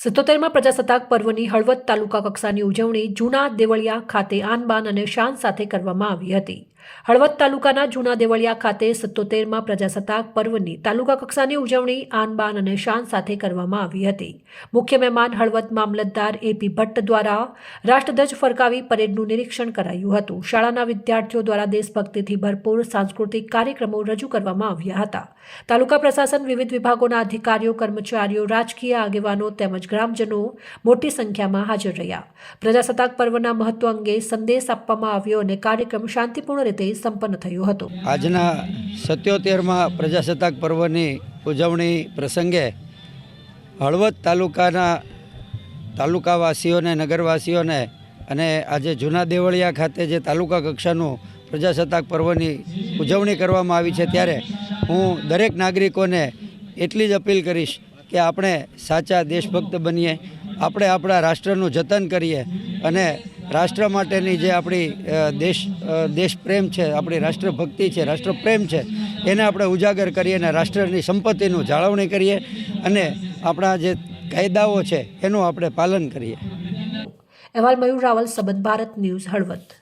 સિત્તોતેરમાં પ્રજાસત્તાક પર્વની હળવદ તાલુકા કક્ષાની ઉજવણી જૂના દેવળિયા ખાતે આનબાન અને શાન સાથે કરવામાં આવી હતી. હળવદ તાલુકાના જૂના દેવળિયા ખાતે સત્તોતેરમાં પ્રજાસત્તાક પર્વની તાલુકા કક્ષાની ઉજવણી આનબાન અને શાન સાથે કરવામાં આવી હતી. મુખ્ય મહેમાન હળવદ મામલતદાર એપી ભટ્ટ દ્વારા રાષ્ટ્રધ્વજ ફરકાવી પરેડનું નિરીક્ષણ કરાયું હતું. શાળાના વિદ્યાર્થીઓ દ્વારા દેશભક્તિથી ભરપૂર સાંસ્કૃતિક કાર્યક્રમો રજૂ કરવામાં આવ્યા હતા. તાલુકા પ્રશાસન વિવિધ વિભાગોના અધિકારીઓ, કર્મચારીઓ, રાજકીય આગેવાનો તેમજ ગ્રામજનો મોટી સંખ્યામાં હાજર રહ્યા. પ્રજાસત્તાક પર્વના મહત્વ અંગે સંદેશ આપવામાં આવ્યો અને કાર્યક્રમ શાંતિપૂર્ણ રીતે સંપન્ન થયું હતું. આજના સત્યોતેરમાં પ્રજાસત્તાક પર્વની ઉજવણી પ્રસંગે હળવદ તાલુકાના તાલુકાવાસીઓને, નગરવાસીઓને અને આજે જૂના દેવળિયા ખાતે જે તાલુકા કક્ષાનું પ્રજાસત્તાક પર્વની ઉજવણી કરવામાં આવી છે ત્યારે હું દરેક નાગરિકોને એટલી જ અપીલ કરીશ કે આપણે સાચા દેશભક્ત બનીએ, આપણે આપણા રાષ્ટ્રનું જતન કરીએ અને રાષ્ટ્ર માટેની જે આપણી દેશ દેશપ્રેમ દેશ પ્રેમ છે, આપણી રાષ્ટ્રભક્તિ છે, રાષ્ટ્રપ્રેમ છે, એને આપણે ઉજાગર કરીએ અને રાષ્ટ્રની સંપત્તિનું જાળવણી કરીએ અને આપણા જે કાયદાઓ છે, એનું આપણે પાલન કરીએ. અહેવાલ મયુર રાવલ, સંબંધ ભારત ન્યૂઝ, હળવદ.